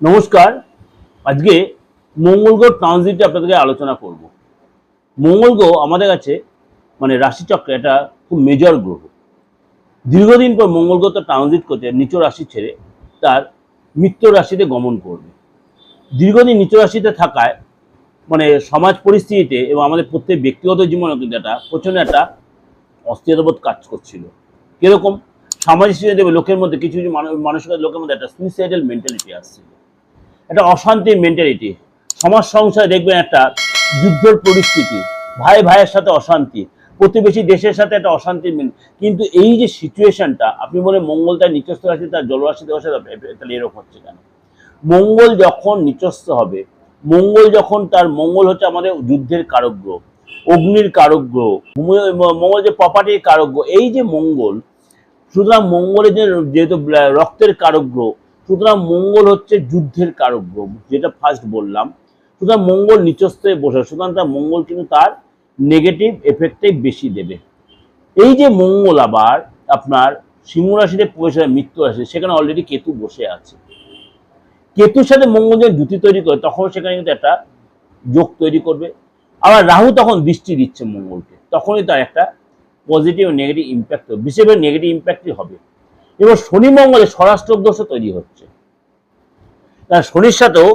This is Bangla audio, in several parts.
নমস্কার। আজকে মঙ্গল গ্রহ ট্রানজিটে আপনাদেরকে আলোচনা করব। মঙ্গল গ্রহ আমাদের কাছে মানে রাশিচক্রে এটা খুব মেজর গ্রহ। দীর্ঘদিন পর মঙ্গল গ্রহ তো ট্রানজিট করছে, নিচ রাশি ছেড়ে তার মিত্র রাশিতে গমন করবে। দীর্ঘদিন নিচ রাশিতে থাকায় মানে সমাজ পরিস্থিতিতে এবং আমাদের প্রত্যেক ব্যক্তিগত জীবনে কিন্তু একটা প্রচণ্ড একটা অস্থিরতাবোধ কাজ করছিল। কীরকম? সামাজিক স্থিতিতে লোকের মধ্যে, কিছু কিছু মানুষ, মানুষের লোকের মধ্যে একটা সুইসাইডাল মেন্টালিটি আসছিল। একটা অশান্তির মেন্টালিটি সমাজ সংসারে দেখবেন একটা যুদ্ধের পরিস্থিতি। ভাই ভাইয়ের সাথে অশান্তি, প্রতিবেশী দেশের সাথে একটা অশান্তির মেন কিন্তু এই যে সিচুয়েশনটা আপনি বলে মঙ্গল তার নিচস্থ রাশি, তার জলরাশি দেওয়ার সাথে তাহলে এরকম হচ্ছে কেন? মঙ্গল যখন নিচস্থ হবে, মঙ্গল যখন তার মঙ্গল হচ্ছে আমাদের যুদ্ধের কারক গ্রহ অগ্নির কারক মঙ্গল যে প্রপার্টির কারক গ্রহ এই যে মঙ্গল, সুতরাং মঙ্গলের যে যেহেতু রক্তের কারক গ্রহ সুতরাং মঙ্গল হচ্ছে যুদ্ধের কারক গ্রহ, যেটা ফার্স্ট বললাম। সুতরাং মঙ্গল নিচস্থে বসে, সুতরাং তার মঙ্গল কিন্তু তার নেগেটিভ এফেক্টটাই বেশি দেবে। এই যে মঙ্গল আবার আপনার সিংহ রাশিতে প্রবেশ মৃত্যু রাশি সেখানে অলরেডি কেতু বসে আছে। কেতুর সাথে মঙ্গল যখন জুতি তৈরি করে, তখন সেখানে কিন্তু একটা যোগ তৈরি করবে। আবার রাহু তখন দৃষ্টি দিচ্ছে মঙ্গলকে, তখনই তার একটা পজিটিভ নেগেটিভ ইম্প্যাক্ট হবে। বিশেষ করে নেগেটিভ ইম্প্যাক্টই হবে। এবার শনি মঙ্গলে স্বরাষ্ট্র দোষও তৈরি হচ্ছে। কারণ শনির সাথেও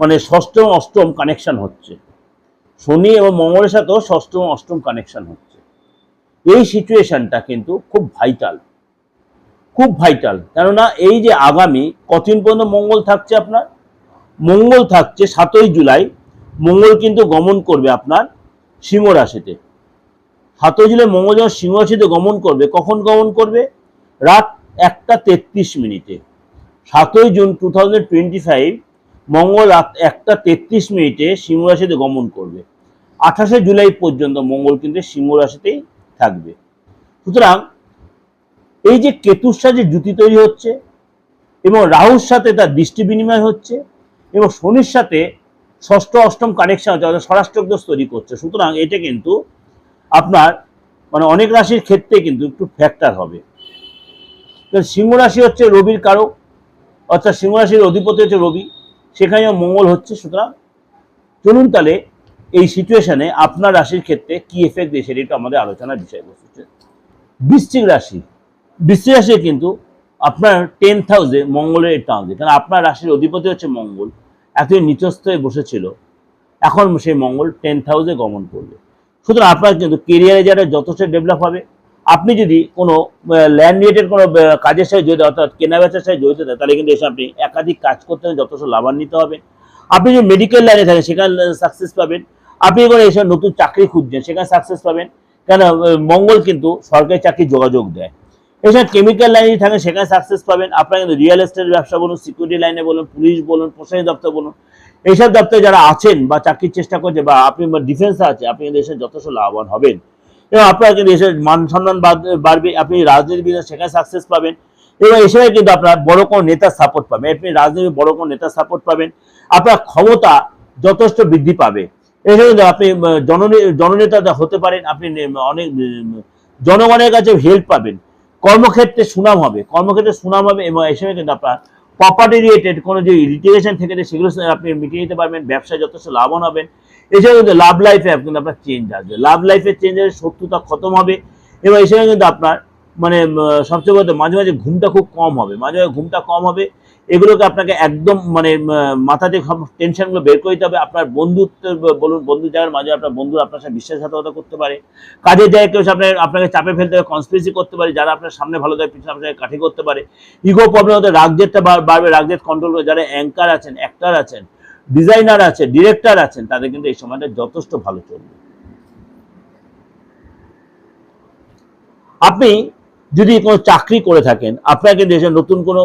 মানে ষষ্ঠম অষ্টম কানেকশন হচ্ছে। শনি এবং মঙ্গলের সাথেও ষষ্ঠম অষ্টম কানেকশন হচ্ছে। এই সিচুয়েশনটা কিন্তু খুব ভাইটাল খুব ভাইটাল কেননা এই যে আগামী কতদিন পর্যন্ত মঙ্গল থাকছে আপনার? মঙ্গল থাকছে সাতই জুলাই। মঙ্গল কিন্তু গমন করবে আপনার সিংহ রাশিতে। সাতই জুলাই মঙ্গল যখন সিংহ রাশিতে গমন করবে, কখন গমন করবে? রাত একটা তেত্রিশ মিনিটে। সাতই June two thousand twenty five, মঙ্গল রাত একটা তেত্রিশ মিনিটে সিংহ রাশিতে গমন করবে। আঠাশে জুলাই পর্যন্ত মঙ্গল কিন্তু সিংহ রাশিতেই থাকবে। সুতরাং এই যে কেতুর সাথে জুতি তৈরি হচ্ছে এবং রাহুর সাথে তার দৃষ্টি বিনিময় হচ্ছে এবং শনির সাথে ষষ্ঠ, অষ্টম কানেকশন হচ্ছে, অর্থাৎ স্বরাষ্ট্রদোষ তৈরি করছে, সুতরাং এটা কিন্তু আপনার মানে অনেক রাশির ক্ষেত্রে কিন্তু একটু ফ্যাক্টর হবে। সিংহ রাশি হচ্ছে রবির কারক, অর্থাৎ সিংহ রাশির অধিপতি হচ্ছে রবি, সেখানেও মঙ্গল হচ্ছে। সুতরাং চলুন তাহলে এই সিচুয়েশনে আপনার রাশির ক্ষেত্রে কি এফেক্ট দিয়ে সেটা আমাদের আলোচনার বিষয়বস্তু বৃশ্চিক রাশি বৃশ্চিক রাশি কিন্তু আপনার টেন্থ হাউসে মঙ্গলের এটা ট্রানজিট কারণ আপনার রাশির অধিপতি হচ্ছে মঙ্গল এতদিন নিচস্থ হয়ে বসেছিল, এখন সেই মঙ্গল টেন্থ হাউসে গমন করবে। সুতরাং আপনার কিন্তু কেরিয়ারে যারা যথেষ্ট ডেভেলপ হবে আপনি যদি কোনো ল্যান্ড রিলেটেড কোনো কাজের সাথে জড়িত, অর্থাৎ কেনা বেচার সাথে জড়িত থাকেন তাহলে কিন্তু এসে আপনি একাধিক কাজ করতে হলে যথেষ্ট লাভান্বিত হবেন। আপনি যদি মেডিকেল লাইনে থাকেন, সেখানে সাকসেস পাবেন। আপনি কোনো এসে নতুন চাকরি খুঁজছেন, সেখানে সাকসেস পাবেন। কেন মঙ্গল কিন্তু সরকারি চাকরি যোগাযোগ দেয়। এছাড়া কেমিক্যাল লাইনে থাকেন, সেখানে সাকসেস পাবেন। আপনার কিন্তু রিয়েল এস্টেট ব্যবসা বলুন সিকিউরিটি লাইনে বলুন পুলিশ বলুন, প্রশাসনিক দপ্তর বলুন, এইসব দপ্তরে যারা আছেন বা চাকরির চেষ্টা করছে বা আপনি ডিফেন্সে আছে, আপনি কিন্তু এসে যথেষ্ট লাভবান হবেন। এবং আপনার কিন্তু এসে মান সম্মান বাড়বে, আপনি রাজনীতিবিদ সেখানে সাকসেস পাবেন এবং এসবে কিন্তু আপনার বড় কোনো নেতার সাপোর্ট পাবেন। আপনি রাজনীতি বড় কোনো নেতার সাপোর্ট পাবেন, আপনার ক্ষমতা যথেষ্ট বৃদ্ধি পাবে। এসে কিন্তু আপনি জননেতা হতে পারেন, আপনি অনেক জনগণের কাছে হেল্প পাবেন। কর্মক্ষেত্রে সুনাম হবে, কর্মক্ষেত্রে সুনাম হবে এবং এসবে কিন্তু আপনার প্রপার্টি রিলেটেড কোনো যে লিটিগেশন থেকে সেগুলো আপনি মিটিয়ে নিতে পারবেন, ব্যবসায় যথেষ্ট লাভবান হবেন। এছাড়া কিন্তু লাভ লাইফে কিন্তু আপনার চেঞ্জ আসবে। লাভ লাইফের চেঞ্জ আসবে শত্রুতা খতম হবে এবং এছাড়া কিন্তু আপনার মানে সবচেয়ে বলতে মাঝে মাঝে ঘুমটা খুব কম হবে। মাঝে মাঝে ঘুমটা কম হবে। এগুলোকে আপনাকে একদম মানে মাথা থেকে সব টেনশনগুলো বের করে হবে। আপনার বন্ধুত্ব বলুন, বন্ধু জায়গার মাঝে আপনার বন্ধু আপনার সাথে বিশ্বাসঘাতকতা করতে পারে। কাজের জায়গায় কেউ আপনার আপনাকে চাপে ফেলতে হবে কনস্পিরেসি করতে পারে, যারা আপনার সামনে ভালো দেয়, পিছনে আপনাকে কাঠি করতে পারে। ইগো প্রবলেম হতে রাগজেটটা বাড়বে। রাগজেট কন্ট্রোল করে যারা অ্যাঙ্কার আছেন অ্যাক্টার আছেন ডিজাইনার আছে ডিরেক্টর আছেন, তাদের কিন্তু এই সময়টা যথেষ্ট ভালো চলবে। আপনি যদি কোনো চাকরি করে থাকেন, আপনাকে দেশে নতুন কোনো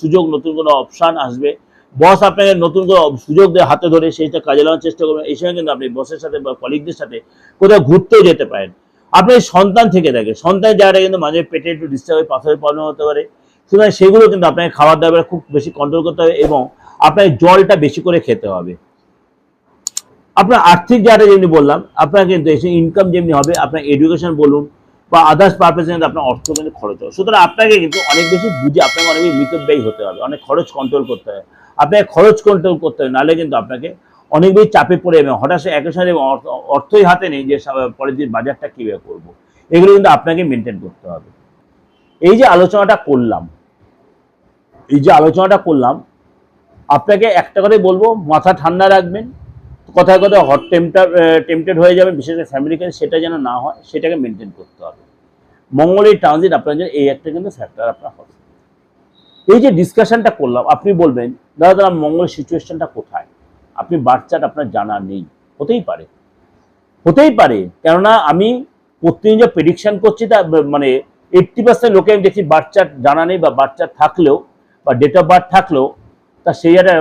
সুযোগ, নতুন কোনো অপশান আসবে, বস আপনাকে নতুন কোনো সুযোগ দিয়ে হাতে ধরে সেইটা কাজে লাগানোর চেষ্টা করবেন, এই সময় কিন্তু আপনি বসের সাথে বা কলিগদের সাথে কোথাও ঘুরতেও যেতে পারেন। আপনি সন্তান থেকে থাকে সন্তান জায়গাটা কিন্তু মাঝে পেটে একটু ডিস্টার্ব হয়ে পাথরের প্রবলেম হতে পারে। সুতরাং সেগুলো কিন্তু আপনাকে খাবার দাবার খুব বেশি কন্ট্রোল করতে হবে এবং আপনাকে জলটা বেশি করে খেতে হবে। আপনার আর্থিক জায়গাটা যেমনি বললাম, আপনার কিন্তু এসে ইনকাম যেমনি হবে, আপনার এডুকেশন বলুন বা আদার্স পারপাসে কিন্তু আপনার অর্থ কিন্তু খরচ হবে। সুতরাং আপনাকে কিন্তু অনেক বেশি বুঝে আপনাকে অনেক বেশি মিতব্যয়ী হতে হবে, অনেক খরচ কন্ট্রোল করতে হবে। আপনাকে খরচ কন্ট্রোল করতে হবে, নাহলে কিন্তু আপনাকে অনেক বেশি চাপে পড়ে যাবে হঠাৎ একই সাথে অর্থ- অর্থই হাতে নেই যে পরের দিন বাজারটা কীভাবে করব। এগুলো কিন্তু আপনাকে মেনটেন করতে হবে। এই যে আলোচনাটা করলাম এই যে আলোচনাটা করলাম, আপনাকে একটা কথাই বলব, মাথা ঠান্ডা রাখবেন, কথায় কথায় হট টেম্পটার টেম্পটেড হয়ে যাবেন, বিশেষ করে ফ্যামিলিকে সেটা যেন না হয়, সেটাকে মেনটেন করতে হবে। মঙ্গলের ট্রানজিট আপনার জন্য এই একটা কিন্তু ফ্যাক্টর আপনার হবে। এই যে ডিসকাশনটা করলাম, আপনি বলবেন, দাদা দাদা মঙ্গলের সিচুয়েশনটা কোথায়? আপনি বাচ্চাটা আপনার জানা নেই, হতেই পারে। হতেই পারে, কেননা আমি প্রতিদিন যে প্রেডিকশন করছি তা মানে এইট্টি পার্সেন্ট লোকে আমি দেখছি বাচ্চার জানা নেই বা বাচ্চা থাকলেও বা ডেট অফ বার্থ থাকলেও তা সেই একটা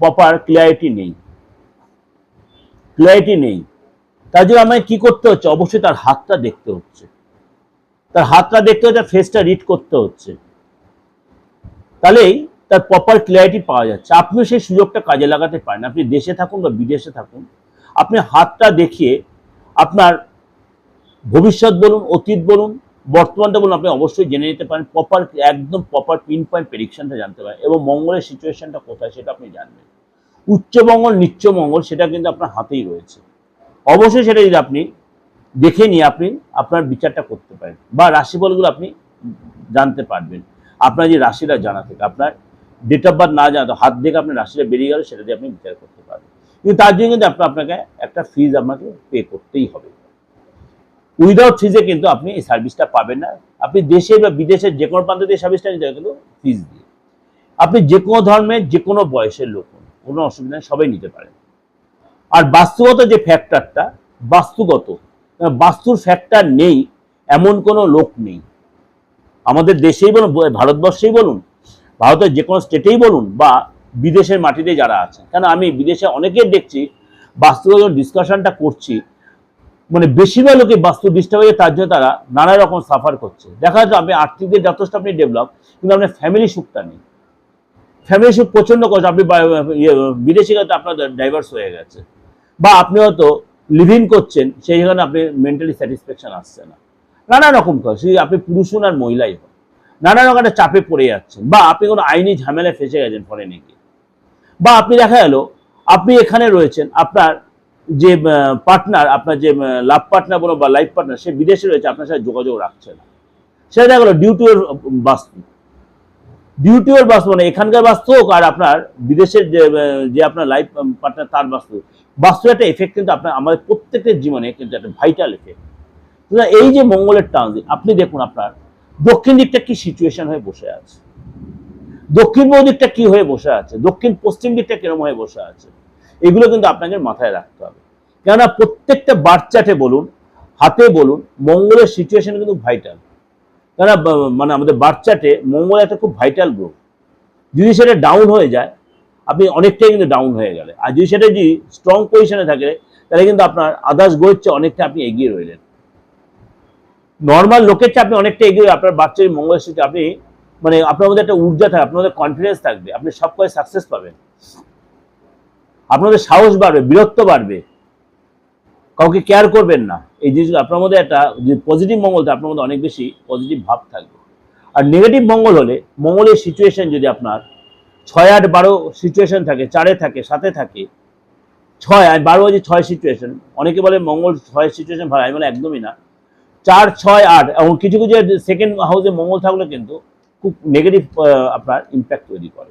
প্রপার ক্লিয়ারিটি নেই। ক্লিয়ারিটি নেই। তার জন্য আমায় কি করতে হচ্ছে? অবশ্যই তার হাতটা দেখতে হচ্ছে। তার হাতটা দেখতে হচ্ছে ফেসটা রিড করতে হচ্ছে। তাহলেই তার প্রপার ক্লিয়ারিটি পাওয়া যাচ্ছে। আপনিও সেই সুযোগটা কাজে লাগাতে পারেন। আপনি দেশে থাকুন বা বিদেশে থাকুন। আপনি হাতটা দেখিয়ে আপনার ভবিষ্যৎ বলুন, অতীত বলুন বর্তমানটা বলুন, আপনি অবশ্যই জেনে নিতে পারেন প্রপার একদম প্রপার পিন পয়েন্ট প্রেডিকশনটা জানতে পারেন এবং মঙ্গলের সিচুয়েশনটা কোথায় সেটা আপনি জানবেন। উচ্চমঙ্গল নিচ্চমঙ্গল সেটা কিন্তু আপনার হাতেই রয়েছে। অবশ্যই সেটা যদি আপনি দেখে নিয়ে আপনি আপনার বিচারটা করতে পারেন বা রাশিফলগুলো আপনি জানতে পারবেন। আপনার যে রাশিটা জানা থেকে, আপনার ডেট অফ বার্থ না জানা, হাত দেখে আপনার রাশিটা বেরিয়ে গেল, সেটা দিয়ে আপনি বিচার করতে পারবেন। কিন্তু তার জন্য কিন্তু আপনার আপনাকে একটা ফিজ আপনাকে পে করতেই হবে। উইদাউট ফিজে কিন্তু আপনি এই সার্ভিসটা পাবেন না। আপনি দেশে বা বিদেশের যে কোনো প্রান্ত দিয়ে সার্ভিসটা নিতে কিন্তু ফিজ দিয়ে। আপনি যে কোনো ধর্মের যে কোনো বয়সের লোক কোনো অসুবিধা সবাই নিতে পারেন। আর বাস্তুগত যে ফ্যাক্টরটা বাস্তুগত বাস্তুর ফ্যাক্টর নেই, এমন কোনো লোক নেই। আমাদের দেশেই বলুন, ভারতবর্ষেই বলুন, ভারতের যে কোনো স্টেটেই বলুন, বা বিদেশের মাটিতে যারা আছে কেন আমি বিদেশে অনেকের দেখছি, বাস্তুগত ডিসকাশনটা করছি মানে বেশিরভাগ লোকে বাস্তু ডিস্টার্ব হয়ে তার জন্য তারা নানা রকম সাফার করছে। দেখা যাচ্ছে আপনি আর্থিক দিক যথেষ্ট আপনি ডেভেলপ কিন্তু আপনার ফ্যামিলি সুখটা নেই। ফ্যামিলি সুখ প্রচণ্ড কষ্ট আপনি বিদেশি ইয়ে, গেলে আপনার ডাইভার্স হয়ে গেছে। বা আপনি হয়তো লিভিং করছেন সেই জায়গায় আপনি মেন্টালি স্যাটিসফ্যাকশন আসছে না। নানা রকম সেই আপনি পুরুষ হন আর মহিলাই হন। নানা রকম একটা চাপে পড়ে যাচ্ছেন। বা আপনি কোনো আইনি ঝামেলায় ফেসে গেছেন ফরেনে গিয়ে। বা আপনি দেখা গেল আপনি এখানে রয়েছেন আপনার যে পার্টনার আপনার যে লাভ পার্টনার বলো বা লাইফ পার্টনার সে বিদেশে রয়েছে, আপনার সাথে যোগাযোগ রাখছে না। সেটা দেখা গেলো ডিউটি ওর বাস্তু ডিউটি ওর বাস্তু মানে এখানকার বাস্তু হোক আর আপনার বিদেশের যে যে আপনার লাইফ পার্টনার তার বাস্তু বাস্তু একটা এফেক্ট কিন্তু আপনার, আমাদের প্রত্যেকের জীবনে কিন্তু একটা ভাইটাল এফেক্ট এই যে মঙ্গলের ট্রানজিট আপনি দেখুন আপনার, দক্ষিণ দিকটা কি সিচুয়েশন হয়ে বসে আছে? দক্ষিণ পূর্ব দিকটা কি হয়ে বসে আছে? দক্ষিণ পশ্চিম দিকটা কীরকম হয়ে বসে আছে? এগুলো কিন্তু আপনাকে মাথায় রাখতে হবে। কেননা প্রত্যেকটা বাচ্চাটে বলুন, হাতে বলুন, মঙ্গলের সিচুয়েশন কিন্তু ভাইটাল কেননা মানে আমাদের বাচ্চাটে মঙ্গল একটা খুব ভাইটাল গ্রুপ যদি সেটা ডাউন হয়ে যায়, আপনি অনেকটাই কিন্তু ডাউন হয়ে গেলে। আর যদি সেটা যদি স্ট্রং পজিশনে থাকে, তাহলে কিন্তু আপনার আদার্স গ্রহের চেয়ে অনেকটা আপনি এগিয়ে রইলেন। নর্মাল লোকের চেয়ে আপনি অনেকটা এগিয়ে আপনার বাচ্চার মঙ্গলের সাথে আপনি মানে আপনার মধ্যে একটা ঊর্জা থাকবে আপনার মধ্যে কনফিডেন্স থাকবে, আপনি সব কাজে সাকসেস পাবেন। আপনাদের সাহস বাড়বে, বীরত্ব বাড়বে। কাউকে কেয়ার করবেন না। এই জিনিসগুলো আপনার মধ্যে একটা যে পজিটিভ মঙ্গল আপনার মধ্যে অনেক বেশি পজিটিভ ভাব থাকবে। আর নেগেটিভ মঙ্গল হলে, মঙ্গলের সিচুয়েশন যদি আপনার ছয় আট বারো সিচুয়েশন থাকে, চারে থাকে সাথে থাকে, ছয় আর বারো যে ছয় সিচুয়েশন অনেকে বলে মঙ্গল ছয় সিচুয়েশন ভালো, আমি বলে একদমই না। চার, ছয়, আট, এবং কিছু কিছু সেকেন্ড হাউসে মঙ্গল থাকলে কিন্তু খুব নেগেটিভ আপনার ইম্প্যাক্ট তৈরি করে।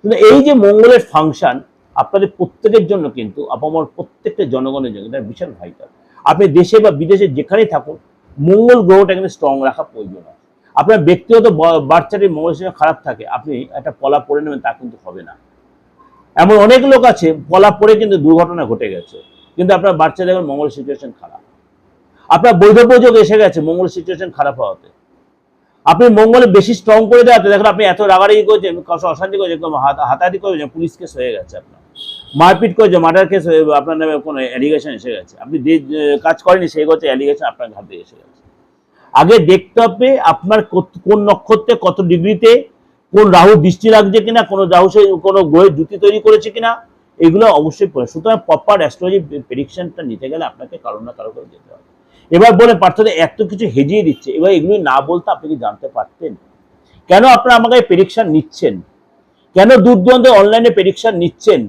কিন্তু এই যে মঙ্গলের ফাংশন আপনাদের প্রত্যেকের জন্য কিন্তু, আপামর প্রত্যেকটা জনগণের জন্য এটা বিশাল ভাইটাল আপনি দেশে বা বিদেশে যেখানেই থাকুন, মঙ্গল গ্রহটা কিন্তু স্ট্রং রাখা প্রয়োজন আছে আপনার ব্যক্তিগত ব- বাচ্চাটির মঙ্গলের সঙ্গে খারাপ থাকে, আপনি একটা পলা পড়ে নেবেন, তা কিন্তু হবে না। এমন অনেক লোক আছে, পলা পড়ে কিন্তু দুর্ঘটনা ঘটে গেছে, কিন্তু আপনার বাচ্চা দেখবেন মঙ্গল সিচুয়েশন খারাপ। আপনার বৈধ প্রযোগ এসে গেছে, মঙ্গল সিচুয়েশন খারাপ হওয়াতে। আপনি মঙ্গলে বেশি স্ট্রং করে দেওয়াতে, দেখুন, আপনি এত রাগারাগি করছেন অশান্তি করছেন হাতাহাতি করেছেন, পুলিশ কেস হয়ে গেছে আপনার। মারপিট করেছে মার্ডার কেস আপনার নামে কোনো অ্যালিগেশন এসে গেছে। আপনি যে কাজ করেনি সেই করছে অ্যালিগেশন আপনার হাতে এসে গেছে। আগে দেখতে হবে আপনার কোন নক্ষত্রে কত ডিগ্রিতে, কোন রাহু দৃষ্টি লাগছে কিনা, কোন রাহু সে কোনো গ্রহের জুতি তৈরি করেছে কিনা, এগুলো অবশ্যই পড়ে। সুতরাং প্রপার অ্যাস্ট্রোলজি প্রেডিকশনটা নিতে গেলে আপনাকে কারও না কারও করে যেতে হবে। এবার বলে পার্থদের এত কিছু হেজিয়ে দিচ্ছে, এবার এগুলি না বলতে আপনি কি জানতে পারতেন? কেন আপনারা আমাকে প্রেডিকশন নিচ্ছেন? কেন দূর দূরান্তে অনলাইনে প্রেডিকশন নিচ্ছেন?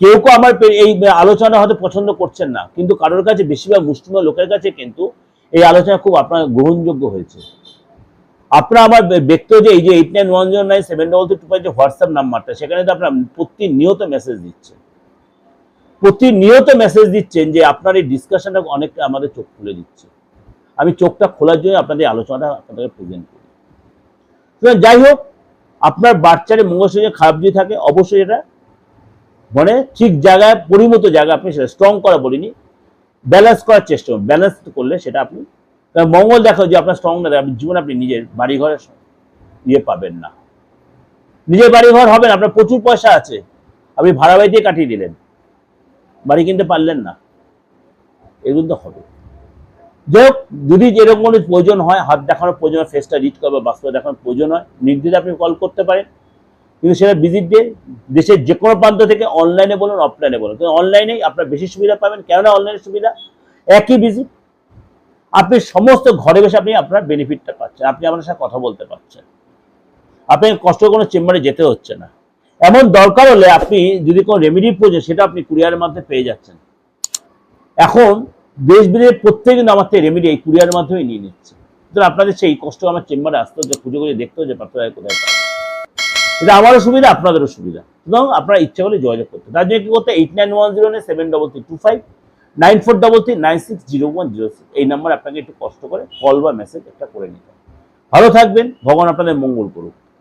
কেউ কেউ আমার এই আলোচনা হয়তো পছন্দ করছেন না, কিন্তু কারোর কাছে বেশিরভাগ মুসলিম লোকের কাছে কিন্তু এই আলোচনা খুব আপনার গ্রহণযোগ্য হয়েছে। আপনার আমার ব্যক্ত যে এই যে eight nine one zero nine seven double two five যে হোয়াটসঅ্যাপ নাম্বারটা, সেখানে তো আপনার প্রতিনিয়ত মেসেজ দিচ্ছেন প্রতিনিয়ত মেসেজ দিচ্ছেন যে আপনার এই ডিসকাশনটা অনেকটা আমাদের চোখ খুলে দিচ্ছে। আমি চোখটা খোলার জন্য আপনাদের আলোচনাটা আপনাদেরকে প্রেজেন্ট করি। যাই হোক, আপনার বাচ্চারে মঙ্গলসূত্রে খারাপ যদি থাকে, অবশ্যই এটা মানে ঠিক জায়গায় পরিমত জায়গায় আপনি সেটা স্ট্রং করা বলিনি। ব্যালেন্স করার চেষ্টা করুন। ব্যালেন্স করলে সেটা আপনি মঙ্গল দেখো যে আপনার স্ট্রং না, আপনি জীবনে আপনি নিজের বাড়ি ঘরে ইয়ে পাবেন না। নিজের বাড়ি ঘর হবে না, আপনার প্রচুর পয়সা আছে। আপনি ভাড়া বাড়িতে কাটিয়ে দিলেন। বাড়ি কিনতে পারলেন না। এগুলো তো হবে। যাই হোক, যদি যেরকম প্রয়োজন হয়, হাত দেখানোর প্রয়োজন হয় ফেসটা রিড করবে, বাস্তবে দেখানোর প্রয়োজন হয় নির্দিষ্ট আপনি কল করতে পারেন। কিন্তু সেটা ভিজিট ডে দেশের যে কোনো প্রান্ত থেকে অনলাইনে বলুন অফলাইনে বলুন। কিন্তু অনলাইনেই আপনার বেশি সুবিধা পাবেন। কেননা অনলাইনের সুবিধা? একই ভিজিট আপনি সমস্ত ঘরে বসে আপনি আপনার বেনিফিটটা পাচ্ছেন। আপনি আপনার সাথে কথা বলতে পারছেন। আপনি কষ্ট কোনো চেম্বারে যেতে হচ্ছে না। এমন দরকার হলে আপনি যদি কোনো রেমেডি প্রয়োজন, সেটা আপনি কুরিয়ারের মাধ্যমে পেয়ে যাচ্ছেন। এখন দেশ বিদেশের প্রত্যেক কিন্তু আমার থেকে রেমেডি এই কুরিয়ারের মাধ্যমে নিয়ে নিচ্ছে। আপনাদের সেই কষ্ট আমার চেম্বারে আসতে হচ্ছে খুঁজে খুঁজে দেখতে হচ্ছে আপনারা কোথায় এটা আমারও সুবিধা, আপনাদেরও সুবিধা। সুতরাং আপনারা ইচ্ছা হলে যোগাযোগ করতে তার জন্য কি করতে eight nine one zero nine seven double three two five nine four double three nine six zero one zero six এই নাম্বার আপনাকে একটু কষ্ট করে কল বা মেসেজ একটা করে নিতে। ভালো থাকবেন। ভগবান আপনাদের মঙ্গল করুক।